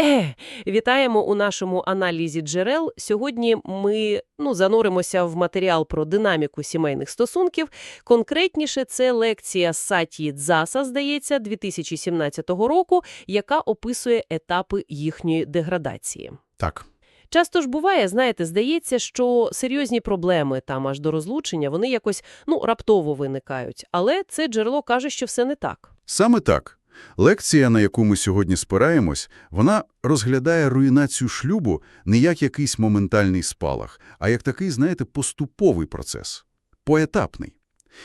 Е, вітаємо у нашому аналізі джерел. Сьогодні ми ну, зануримося в матеріал про динаміку сімейних стосунків. Конкретніше, це лекція Сатії Дзаса, здається, 2017 року, яка описує етапи їхньої деградації. Так. Часто ж буває, знаєте, здається, що серйозні проблеми там аж до розлучення, вони якось, ну, раптово виникають. Але це джерело каже, що все не так. Саме так. Лекція, на яку ми сьогодні спираємось, вона розглядає руйнацію шлюбу не як якийсь моментальний спалах, а як такий, знаєте, поступовий процес, поетапний.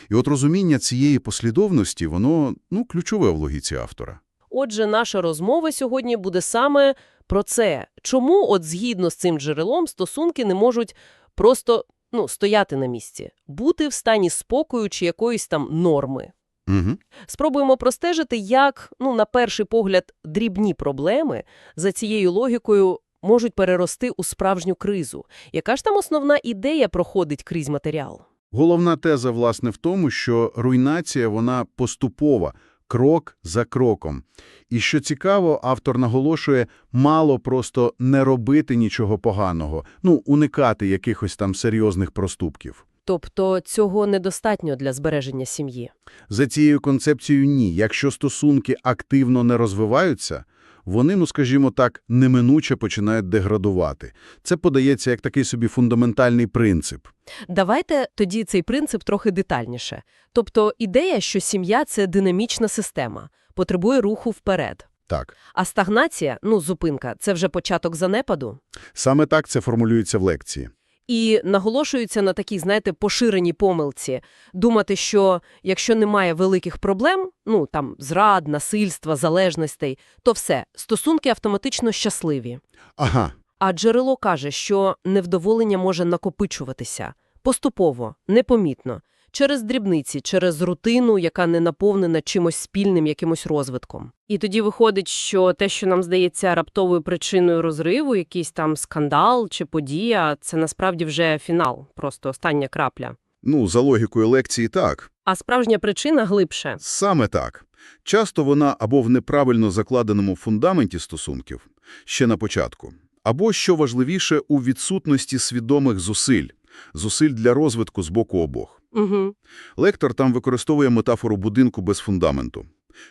І от розуміння цієї послідовності, воно, ну, ключове в логіці автора. Отже, наша розмова сьогодні буде саме про це. Чому, от згідно з цим джерелом, стосунки не можуть просто ну, стояти на місці, бути в стані спокою чи якоїсь там норми. Угу. Спробуємо простежити, як, ну, на перший погляд, дрібні проблеми за цією логікою можуть перерости у справжню кризу. Яка ж там основна ідея проходить крізь матеріал? Головна теза, власне, в тому, що руйнація, вона поступова, крок за кроком. І що цікаво, автор наголошує, мало просто не робити нічого поганого, ну, уникати якихось там серйозних проступків. Тобто цього недостатньо для збереження сім'ї. За цією концепцією ні. Якщо стосунки активно не розвиваються, вони, ну скажімо так, неминуче починають деградувати. Це подається як такий собі фундаментальний принцип. Давайте тоді цей принцип трохи детальніше. Тобто ідея, що сім'я – це динамічна система, потребує руху вперед. Так. А стагнація, ну, зупинка – це вже початок занепаду. Саме так це формулюється в лекції. І наголошується на такій, знаєте, поширеній помилці. Думати, що якщо немає великих проблем, ну, там, зрад, насильства, залежностей, то все, стосунки автоматично щасливі. Ага. А джерело каже, що невдоволення може накопичуватися поступово, непомітно, через дрібниці, через рутину, яка не наповнена чимось спільним, якимось розвитком. І тоді виходить, що те, що нам здається раптовою причиною розриву, якийсь там скандал чи подія, це насправді вже фінал, просто остання крапля. Ну, за логікою лекції так. А справжня причина глибше. Саме так. Часто вона або в неправильно закладеному фундаменті стосунків, ще на початку, або, що важливіше, у відсутності свідомих зусиль, зусиль для розвитку з боку обох. Угу. Лектор там використовує метафору будинку без фундаменту.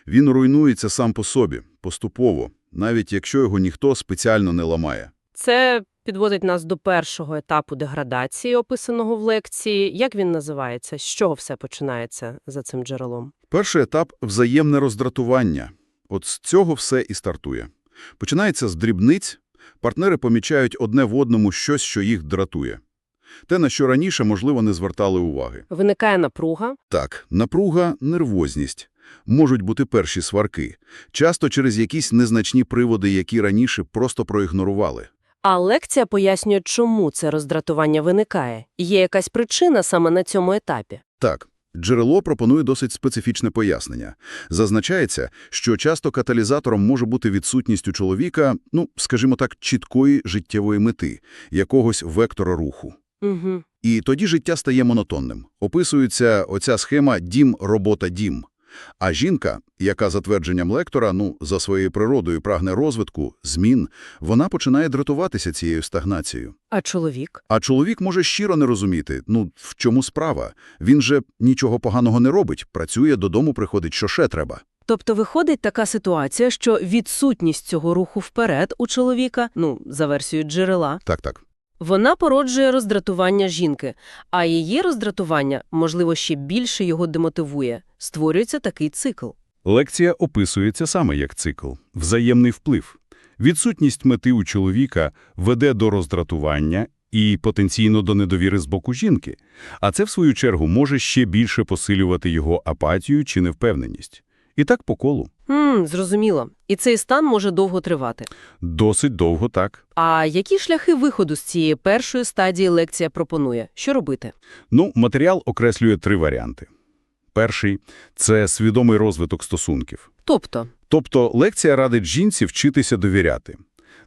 Він руйнується сам по собі, поступово, навіть якщо його ніхто спеціально не ламає. Це підводить нас до першого етапу деградації, описаного в лекції. Як він називається? З чого все починається за цим джерелом? Перший етап – взаємне роздратування. От з цього все і стартує. Починається з дрібниць, партнери помічають одне в одному щось, що їх дратує. Те, на що раніше, можливо, не звертали уваги. Виникає напруга. Так, напруга, нервозність. Можуть бути перші сварки. Часто через якісь незначні приводи, які раніше просто проігнорували. А лекція пояснює, чому це роздратування виникає. Є якась причина саме на цьому етапі. Так, джерело пропонує досить специфічне пояснення. Зазначається, що часто каталізатором може бути відсутність у чоловіка, ну, скажімо так, чіткої життєвої мети, якогось вектора руху. Угу. І тоді життя стає монотонним. Описується оця схема «дім, робота, дім». А жінка, яка за твердженням лектора, ну, за своєю природою прагне розвитку, змін, вона починає дратуватися цією стагнацією. А чоловік? А чоловік може щиро не розуміти, ну, в чому справа. Він же нічого поганого не робить, працює, додому приходить, що ще треба. Тобто виходить така ситуація, що відсутність цього руху вперед у чоловіка, ну, за версією джерела, Так-так. Вона породжує роздратування жінки, а її роздратування, можливо, ще більше його демотивує. Створюється такий цикл. Лекція описується саме як цикл – взаємний вплив. Відсутність мети у чоловіка веде до роздратування і потенційно до недовіри з боку жінки, а це, в свою чергу, може ще більше посилювати його апатію чи невпевненість. І так по колу. Хм, зрозуміло. І цей стан може довго тривати. Досить довго так. А які шляхи виходу з цієї першої стадії лекція пропонує? Що робити? Ну, матеріал окреслює три варіанти. Перший – це свідомий розвиток стосунків. Тобто, Тобто лекція радить жінці вчитися довіряти.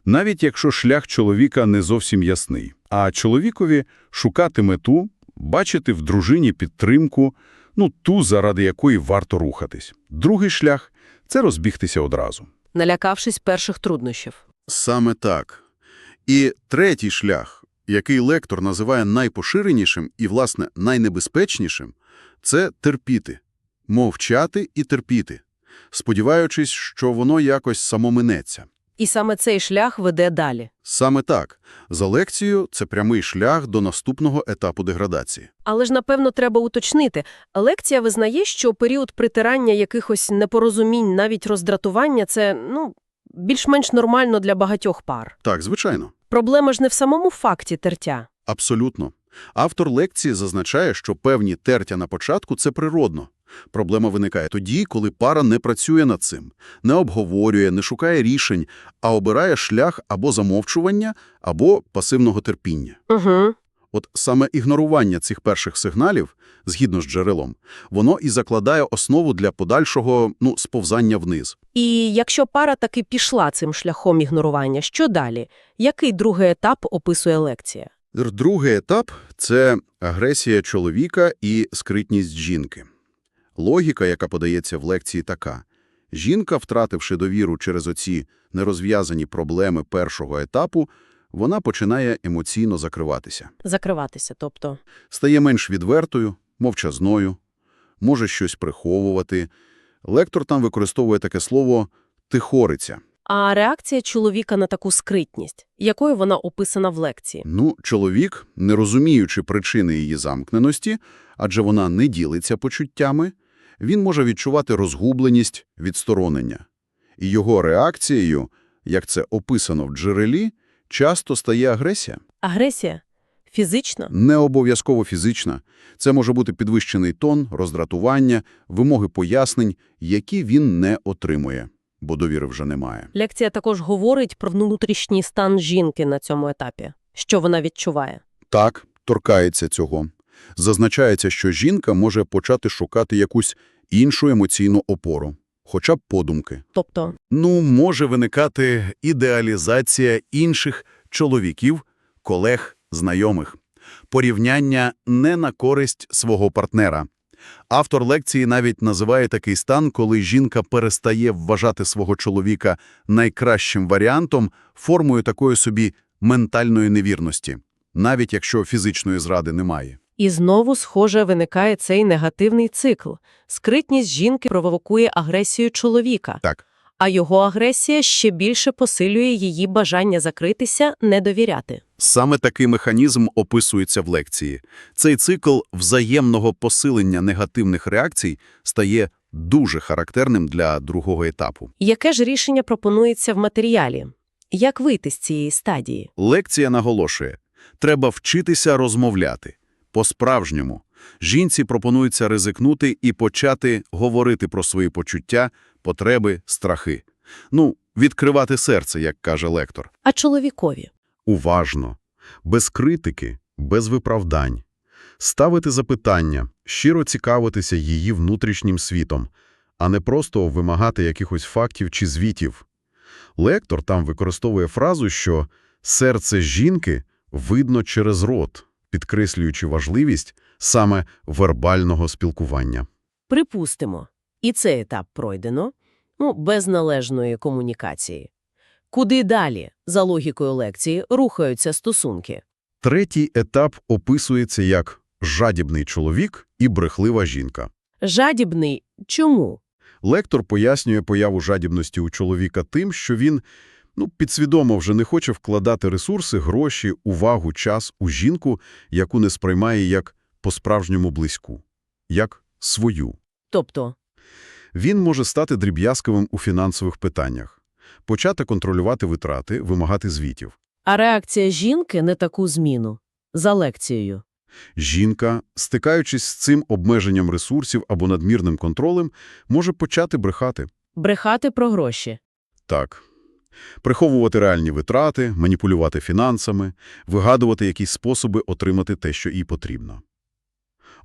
Навіть якщо шлях чоловіка не зовсім ясний. А чоловікові шукати мету, бачити в дружині підтримку, ну ту, заради якої варто рухатись. Другий шлях – це розбігтися одразу. налякавшись перших труднощів. Саме так. І третій шлях, який лектор називає найпоширенішим і, власне, найнебезпечнішим, це терпіти, мовчати і терпіти, сподіваючись, що воно якось само минеться. І саме цей шлях веде далі. Саме так. За лекцією – це прямий шлях до наступного етапу деградації. Але ж, напевно, треба уточнити. Лекція визнає, що період притирання якихось непорозумінь, навіть роздратування – це, ну, більш-менш нормально для багатьох пар. Так, звичайно. Проблема ж не в самому факті тертя. Абсолютно. Автор лекції зазначає, що певні тертя на початку – це природно. Проблема виникає тоді, коли пара не працює над цим, не обговорює, не шукає рішень, а обирає шлях або замовчування, або пасивного терпіння. Угу. От саме ігнорування цих перших сигналів, згідно з джерелом, воно і закладає основу для подальшого ну, сповзання вниз. І якщо пара таки пішла цим шляхом ігнорування, що далі? Який другий етап описує лекція? Другий етап – це агресія чоловіка і скритність жінки. Логіка, яка подається в лекції, така. Жінка, втративши довіру через оці нерозв'язані проблеми першого етапу, вона починає емоційно закриватися. Закриватися, тобто. Стає менш відвертою, мовчазною, може щось приховувати. Лектор там використовує таке слово «тихориця». А реакція чоловіка на таку скритність, якою вона описана в лекції? Ну, чоловік, не розуміючи причини її замкненості, адже вона не ділиться почуттями, він може відчувати розгубленість, відсторонення. І його реакцією, як це описано в джерелі, часто стає агресія. Агресія? Фізична? Не обов'язково фізична. Це може бути підвищений тон, роздратування, вимоги пояснень, які він не отримує, бо довіри вже немає. Лекція також говорить про внутрішній стан жінки на цьому етапі. Що вона відчуває? Так, торкається цього. Зазначається, що жінка може почати шукати якусь іншу емоційну опору, хоча б подумки. Тобто, Ну, може виникати ідеалізація інших чоловіків, колег, знайомих. Порівняння не на користь свого партнера. Автор лекції навіть називає такий стан, коли жінка перестає вважати свого чоловіка найкращим варіантом, формою такої собі ментальної невірності, навіть якщо фізичної зради немає. і знову, схоже, виникає цей негативний цикл. Скритність жінки провокує агресію чоловіка, Так. А його агресія ще більше посилює її бажання закритися, не довіряти. Саме такий механізм описується в лекції. Цей цикл взаємного посилення негативних реакцій стає дуже характерним для другого етапу. Яке ж рішення пропонується в матеріалі? Як вийти з цієї стадії? Лекція наголошує, треба вчитися розмовляти. По-справжньому. Жінці пропонується ризикнути і почати говорити про свої почуття, потреби, страхи. Ну, відкривати серце, як каже лектор. А чоловікові? Уважно, без критики, без виправдань. Ставити запитання, щиро цікавитися її внутрішнім світом, а не просто вимагати якихось фактів чи звітів. Лектор там використовує фразу, що «серце жінки видно через рот», підкреслюючи важливість саме вербального спілкування. Припустимо, і цей етап пройдено, ну, без належної комунікації. Куди далі, за логікою лекції, рухаються стосунки? Третій етап описується як «жадібний чоловік і брехлива жінка». Жадібний – чому? Лектор пояснює появу жадібності у чоловіка тим, що він ну, підсвідомо вже не хоче вкладати ресурси, гроші, увагу, час у жінку, яку не сприймає як по-справжньому близьку, як свою. Тобто, Він може стати дріб'язковим у фінансових питаннях, почати контролювати витрати, вимагати звітів. а реакція жінки не таку зміну. За лекцією. Жінка, стикаючись з цим обмеженням ресурсів або надмірним контролем, може почати брехати. Брехати про гроші. Так. Приховувати реальні витрати, маніпулювати фінансами, вигадувати якісь способи отримати те, що їй потрібно.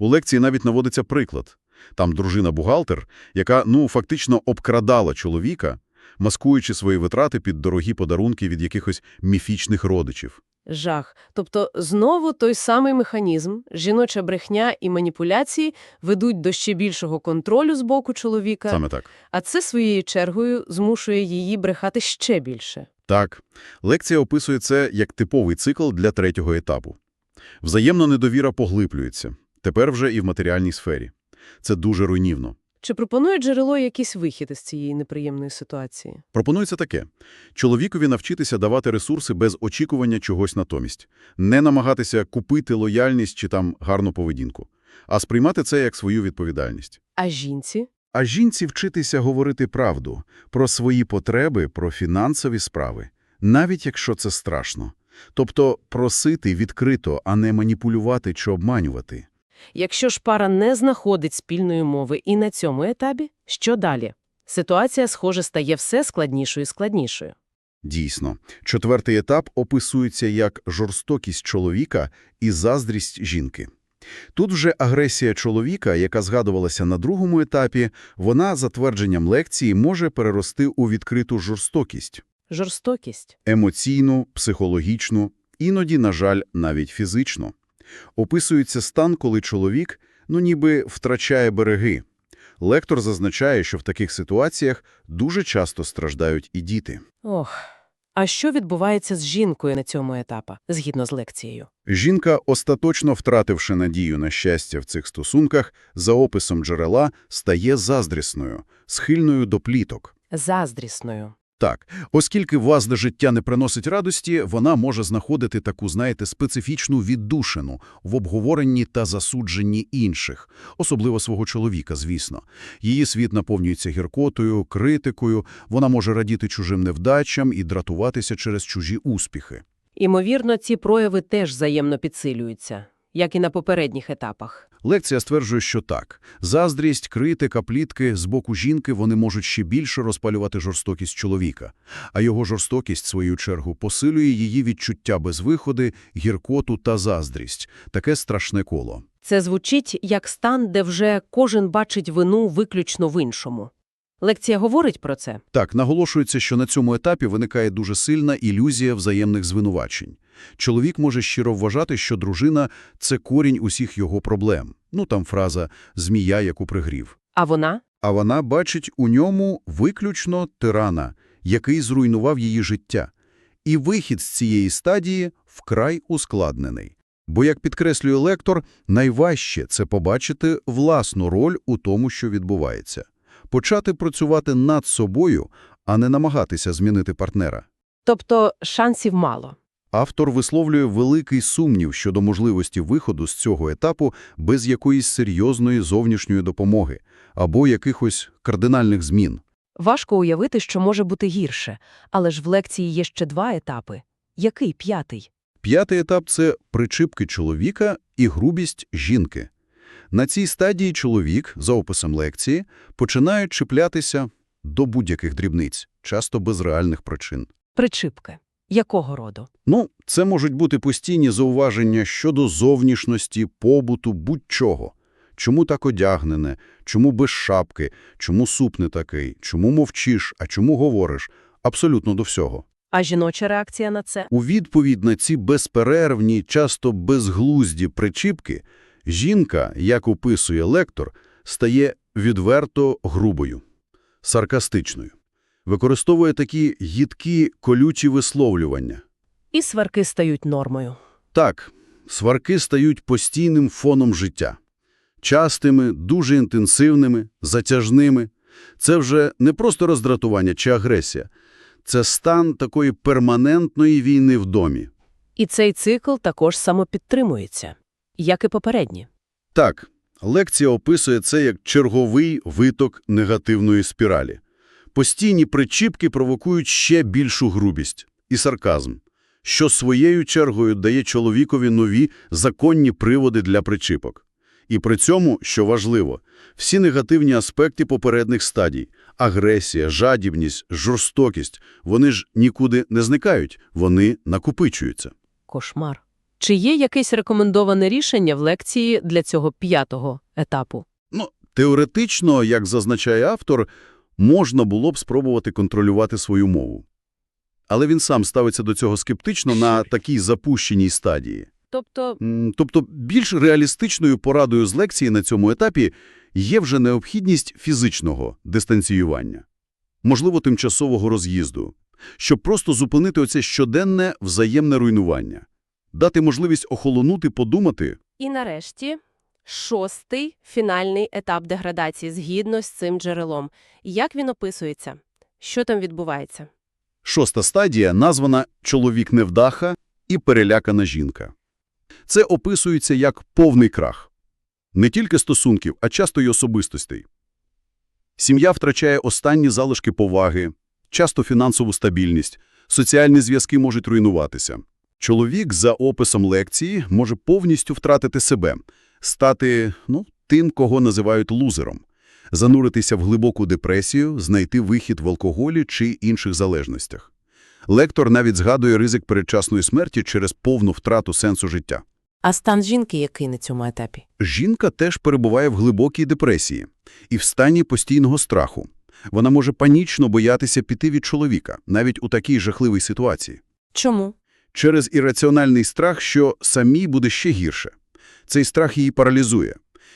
У лекції навіть наводиться приклад. Там дружина-бухгалтер, яка, ну, фактично обкрадала чоловіка, маскуючи свої витрати під дорогі подарунки від якихось міфічних родичів. Жах. Тобто знову той самий механізм, жіноча брехня і маніпуляції ведуть до ще більшого контролю з боку чоловіка, Саме так. а це своєю чергою змушує її брехати ще більше. Так. Лекція описує це як типовий цикл для третього етапу. Взаємна недовіра поглиблюється. Тепер вже і в матеріальній сфері. Це дуже руйнівно. Чи пропонує джерело якийсь вихід із цієї неприємної ситуації? Пропонується таке. Чоловікові навчитися давати ресурси без очікування чогось натомість. Не намагатися купити лояльність чи там гарну поведінку, а сприймати це як свою відповідальність. А жінці? А жінці вчитися говорити правду про свої потреби, про фінансові справи, навіть якщо це страшно. Тобто просити відкрито, а не маніпулювати чи обманювати. Якщо ж пара не знаходить спільної мови і на цьому етапі, що далі? Ситуація, схоже, стає все складнішою і складнішою. Дійсно, четвертий етап описується як жорстокість чоловіка і заздрість жінки. Тут вже агресія чоловіка, яка згадувалася на другому етапі, вона, за твердженням лекції, може перерости у відкриту жорстокість. Жорстокість. емоційну, психологічну, іноді, на жаль, навіть фізично. Описується стан, коли чоловік, ну ніби, втрачає береги. Лектор зазначає, що в таких ситуаціях дуже часто страждають і діти. Ох. А що відбувається з жінкою на цьому етапі, згідно з лекцією? Жінка, остаточно втративши надію на щастя в цих стосунках, за описом джерела, стає заздрісною, схильною до пліток. Заздрісною. Так, оскільки власне життя не приносить радості, вона може знаходити таку, знаєте, специфічну віддушину в обговоренні та засудженні інших, особливо свого чоловіка, звісно. Її світ наповнюється гіркотою, критикою, вона може радіти чужим невдачам і дратуватися через чужі успіхи. Імовірно, ці прояви теж взаємно підсилюються, як і на попередніх етапах. Лекція стверджує, що так. Заздрість, критика, плітки з боку жінки вони можуть ще більше розпалювати жорстокість чоловіка. А його жорстокість, в свою чергу, посилює її відчуття безвиходи, гіркоту та заздрість. Таке страшне коло. Це звучить як стан, де вже кожен бачить вину виключно в іншому. Лекція говорить про це? Так, наголошується, що на цьому етапі виникає дуже сильна ілюзія взаємних звинувачень. Чоловік може щиро вважати, що дружина – це корінь усіх його проблем. Ну, там фраза «змія, яку пригрів». А вона? А вона бачить у ньому виключно тирана, який зруйнував її життя. І вихід з цієї стадії вкрай ускладнений. Бо, як підкреслює лектор, найважче – це побачити власну роль у тому, що відбувається. Почати працювати над собою, а не намагатися змінити партнера. Тобто шансів мало. Автор висловлює великий сумнів щодо можливості виходу з цього етапу без якоїсь серйозної зовнішньої допомоги або якихось кардинальних змін. Важко уявити, що може бути гірше, але ж в лекції є ще два етапи. Який п'ятий? П'ятий етап – це причипки чоловіка і грубість жінки. На цій стадії чоловік, за описом лекції, починає чіплятися до будь-яких дрібниць, часто без реальних причин. Причипки. Якого роду? Ну, це можуть бути постійні зауваження щодо зовнішності, побуту, будь-чого. Чому так одягнене? Чому без шапки? Чому суп не такий? Чому мовчиш? А чому говориш? Абсолютно до всього. А жіноча реакція на це? У відповідь на ці безперервні, часто безглузді причіпки, жінка, як описує лектор, стає відверто грубою, саркастичною. Використовує такі гідкі, колючі висловлювання. І сварки стають нормою. Так, сварки стають постійним фоном життя. Частими, дуже інтенсивними, затяжними. Це вже не просто роздратування чи агресія. Це стан такої перманентної війни в домі. І цей цикл також самопідтримується, як і попередні. Так, лекція описує це як черговий виток негативної спіралі. Постійні причіпки провокують ще більшу грубість і сарказм, що своєю чергою дає чоловікові нові законні приводи для причіпок. І при цьому, що важливо, всі негативні аспекти попередніх стадій – агресія, жадібність, жорстокість – вони ж нікуди не зникають, вони накопичуються. Кошмар. Чи є якесь рекомендоване рішення в лекції для цього п'ятого етапу? Ну, теоретично, як зазначає автор, можна було б спробувати контролювати свою мову. Але він сам ставиться до цього скептично на такій запущеній стадії. Тобто, Тобто більш реалістичною порадою з лекції на цьому етапі є вже необхідність фізичного дистанціювання, можливо, тимчасового роз'їзду, щоб просто зупинити оце щоденне взаємне руйнування, дати можливість охолонути, подумати. і нарешті шостий фінальний етап деградації згідно з цим джерелом. Як він описується? Що там відбувається? Шоста стадія названа «чоловік-невдаха» і «перелякана жінка». Це описується як повний крах. Не тільки стосунків, а часто й особистостей. Сім'я втрачає останні залишки поваги, часто фінансову стабільність, соціальні зв'язки можуть руйнуватися. Чоловік, за описом лекції, може повністю втратити себе, стати ну, тим, кого називають лузером, зануритися в глибоку депресію, знайти вихід в алкоголі чи інших залежностях. Лектор навіть згадує ризик передчасної смерті через повну втрату сенсу життя. А стан жінки який на цьому етапі? Жінка теж перебуває в глибокій депресії і в стані постійного страху. Вона може панічно боятися піти від чоловіка, навіть у такій жахливій ситуації. Чому? Через ірраціональний страх, що самій буде ще гірше. Цей страх її паралізує.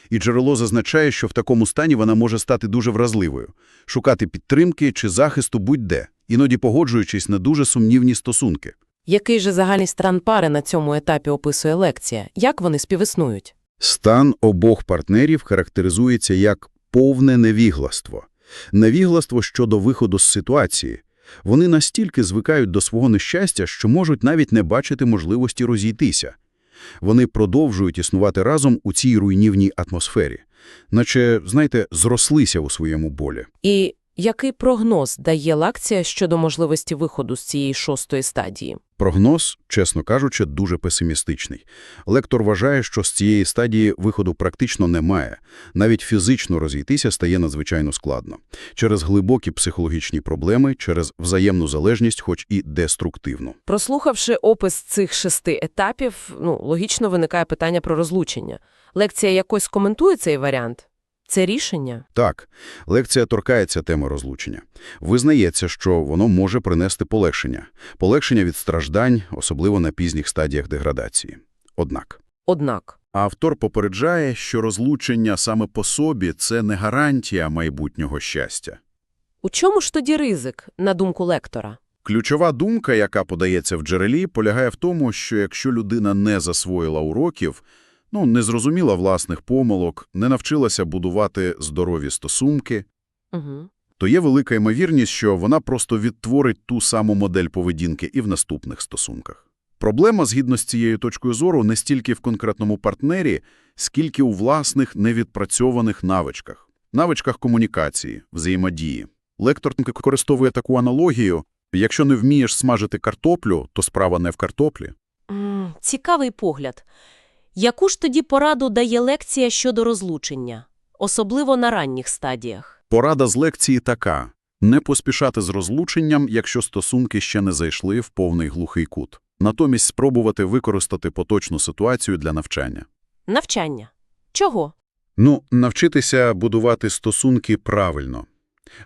І джерело зазначає, що в такому стані вона може стати дуже вразливою, шукати підтримки чи захисту будь-де, іноді погоджуючись на дуже сумнівні стосунки. Який же загальний стан пари на цьому етапі описує лекція? Як вони співіснують? Стан обох партнерів характеризується як повне невігластво. Невігластво щодо виходу з ситуації. Вони настільки звикають до свого нещастя, що можуть навіть не бачити можливості розійтися. Вони продовжують існувати разом у цій руйнівній атмосфері. Наче, знаєте, зрослися у своєму болі. І який прогноз дає лекція щодо можливості виходу з цієї шостої стадії? Прогноз, чесно кажучи, дуже песимістичний. Лектор вважає, що з цієї стадії виходу практично немає. Навіть фізично розійтися стає надзвичайно складно. Через глибокі психологічні проблеми, через взаємну залежність, хоч і деструктивну. Прослухавши опис цих шести етапів, ну, логічно виникає питання про розлучення. Лекція якось коментує цей варіант? Це рішення? Так, лекція торкається теми розлучення. Визнається, що воно може принести полегшення. Полегшення від страждань, особливо на пізніх стадіях деградації. Однак. Однак. Автор попереджає, що розлучення саме по собі – це не гарантія майбутнього щастя. У чому ж тоді ризик, на думку лектора? Ключова думка, яка подається в джерелі, полягає в тому, що якщо людина не засвоїла уроків, ну, не зрозуміла власних помилок, не навчилася будувати здорові стосунки, Угу. то є велика ймовірність, що вона просто відтворить ту саму модель поведінки і в наступних стосунках. Проблема, згідно з цією точкою зору, не стільки в конкретному партнері, скільки у власних невідпрацьованих навичках. Навичках комунікації, взаємодії. Лектор використовує таку аналогію. Якщо не вмієш смажити картоплю, то справа не в картоплі. Цікавий погляд. Яку ж тоді пораду дає лекція щодо розлучення, особливо на ранніх стадіях? Порада з лекції така – не поспішати з розлученням, якщо стосунки ще не зайшли в повний глухий кут. Натомість спробувати використати поточну ситуацію для навчання. Навчання. Чого? Ну, навчитися будувати стосунки правильно.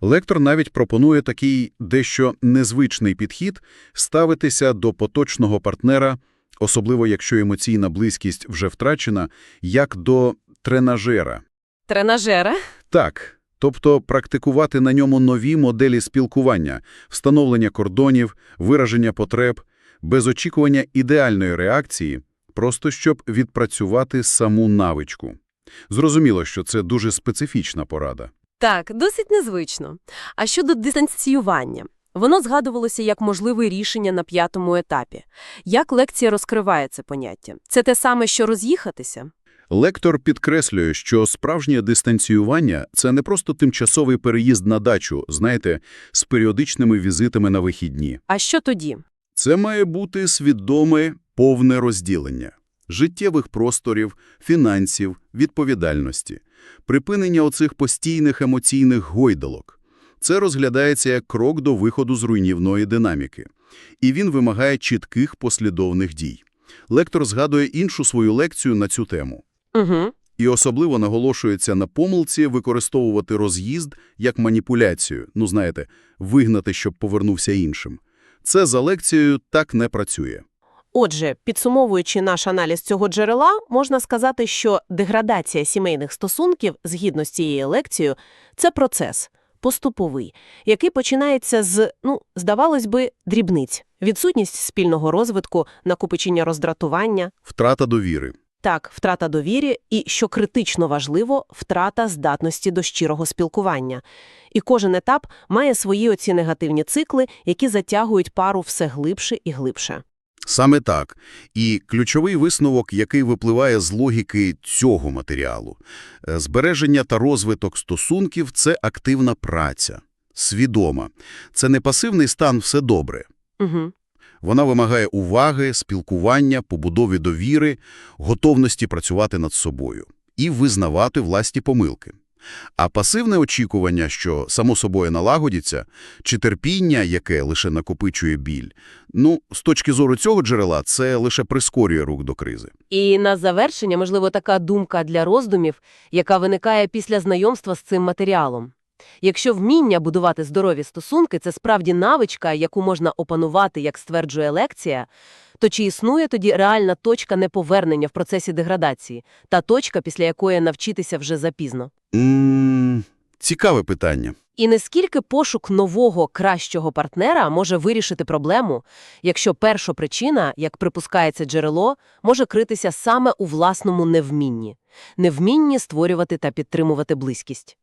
Лектор навіть пропонує такий дещо незвичний підхід ставитися до поточного партнера, особливо якщо емоційна близькість вже втрачена, як до тренажера. Тренажера? Так, тобто практикувати на ньому нові моделі спілкування, встановлення кордонів, вираження потреб, без очікування ідеальної реакції, просто щоб відпрацювати саму навичку. Зрозуміло, що це дуже специфічна порада. Так, досить незвично. А щодо дистанціювання? Воно згадувалося як можливе рішення на п'ятому етапі. Як лекція розкриває це поняття? Це те саме, що роз'їхатися? Лектор підкреслює, що справжнє дистанціювання – це не просто тимчасовий переїзд на дачу, знаєте, з періодичними візитами на вихідні. А що тоді? Це має бути свідоме, повне розділення життєвих просторів, фінансів, відповідальності, припинення оцих постійних емоційних гойдалок. Це розглядається як крок до виходу з руйнівної динаміки. І він вимагає чітких послідовних дій. Лектор згадує іншу свою лекцію на цю тему. Угу. І особливо наголошується на помилці використовувати роз'їзд як маніпуляцію, ну знаєте, вигнати, щоб повернувся іншим. Це за лекцією так не працює. Отже, підсумовуючи наш аналіз цього джерела, можна сказати, що деградація сімейних стосунків, згідно з цією лекцією, це процес поступовий, який починається з, ну, здавалось би, дрібниць. Відсутність спільного розвитку, накопичення роздратування, Втрата довіри. так, втрата довірі і, що критично важливо, втрата здатності до щирого спілкування. І кожен етап має свої оці негативні цикли, які затягують пару все глибше і глибше. Саме так. І ключовий висновок, який випливає з логіки цього матеріалу. Е, Збереження та розвиток стосунків – це активна праця. Свідома. Це не пасивний стан «все добре». Угу. Вона вимагає уваги, спілкування, побудові довіри, готовності працювати над собою і визнавати власні помилки. А пасивне очікування, що само собою налагодиться, чи терпіння, яке лише накопичує біль, ну, з точки зору цього джерела, це лише прискорює рух до кризи. І на завершення, можливо, така думка для роздумів, яка виникає після знайомства з цим матеріалом. Якщо вміння будувати здорові стосунки – це справді навичка, яку можна опанувати, як стверджує лекція, то чи існує тоді реальна точка неповернення в процесі деградації, та точка, після якої навчитися вже запізно? Цікаве питання. І наскільки пошук нового, кращого партнера може вирішити проблему, якщо перша причина, як припускається джерело, може критися саме у власному невмінні – невмінні створювати та підтримувати близькість?